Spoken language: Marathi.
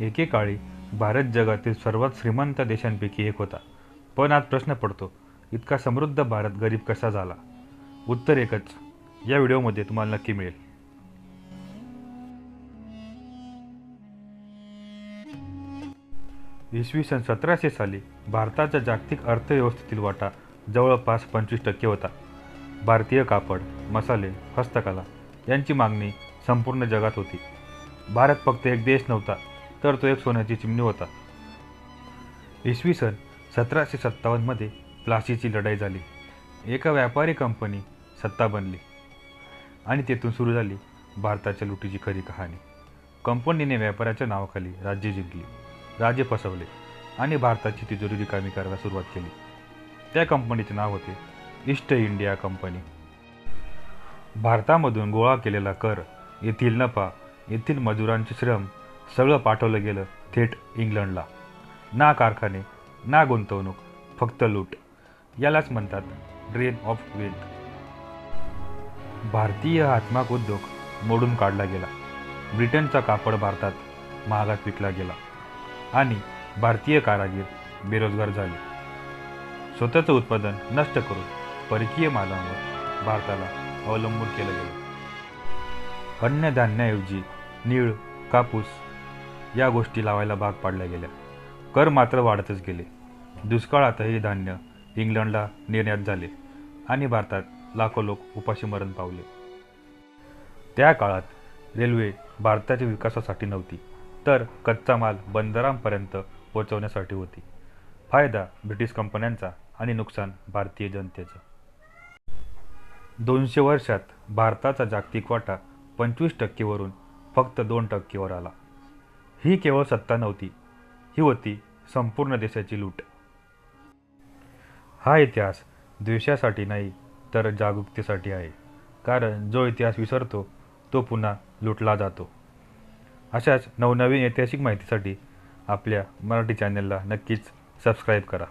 एकेकाळी भारत जगातील सर्वात श्रीमंत देशांपैकी एक होता. पण आज प्रश्न पडतो इतका समृद्ध भारत गरीब कसा झाला? उत्तर एकच या व्हिडिओमध्ये तुम्हाला नक्की मिळेल. इसवी सन सतराशे साली भारताच्या जागतिक अर्थव्यवस्थेतील वाटा जवळपास पंचवीस टक्के होता. भारतीय कापड मसाले हस्तकला यांची मागणी संपूर्ण जगात होती. भारत फक्त एक देश नव्हता तर तो एक सोन्याची चिमणी होता. इसवी सन सतराशे सत्तावन्नमध्ये प्लासीची लढाई झाली. एका व्यापारी कंपनी सत्ता बनली आणि तेथून सुरू झाली भारताच्या लुटीची खरी कहाणी. कंपनीने व्यापाऱ्याच्या नावाखाली राज्य जिंकली. राज्य फसवले आणि भारताची तिजोरी रिकामी करायला सुरुवात केली. त्या कंपनीचे नाव होते ईस्ट इंडिया कंपनी. भारतामधून गोळा केलेला कर येथील नफा येथील मजुरांचे श्रम सगळं पाठवलं गेलं थेट इंग्लंडला. ना कारखाने ना गुंतवणूक फक्त लूट. यालाच म्हणतात ड्रेन ऑफ वेल्थ भारतीय हातमाग उद्योग मोडून काढला गेला. ब्रिटनचा कापड भारतात महागात विकला गेला. आणि भारतीय कारागीर बेरोजगार झाले. स्वतःचं उत्पादन नष्ट करून परकीय मालांवर भारताला अवलंबून केलं गेलं. अन्नधान्याऐवजी नीळ कापूस या गोष्टी लावायला भाग पाडल्या गेल्या. कर मात्र वाढतच गेले. दुष्काळातही धान्य इंग्लंडला निर्यात झाले आणि भारतात लाखो लोक उपाशी मरण पावले. त्या काळात रेल्वे भारताच्या विकासासाठी नव्हती तर कच्चा माल बंदरांपर्यंत पोहोचवण्यासाठी होती. फायदा ब्रिटिश कंपन्यांचा आणि नुकसान भारतीय जनतेचं. दोनशे वर्षात भारताचा जागतिक वाटा पंचवीस टक्केवरून फक्त दोन टक्केवर आला. ही केवळ सत्ता नव्हती ही होती संपूर्ण देशाची लूट. हा इतिहास द्वेषासाठी नाही तर जागरूकतेसाठी आहे कारण जो इतिहास विसरतो तो पुन्हा लुटला जातो. अशाच नवनवीन ऐतिहासिक माहितीसाठी आपल्या मराठी चॅनलला नक्कीच सबस्क्राईब करा.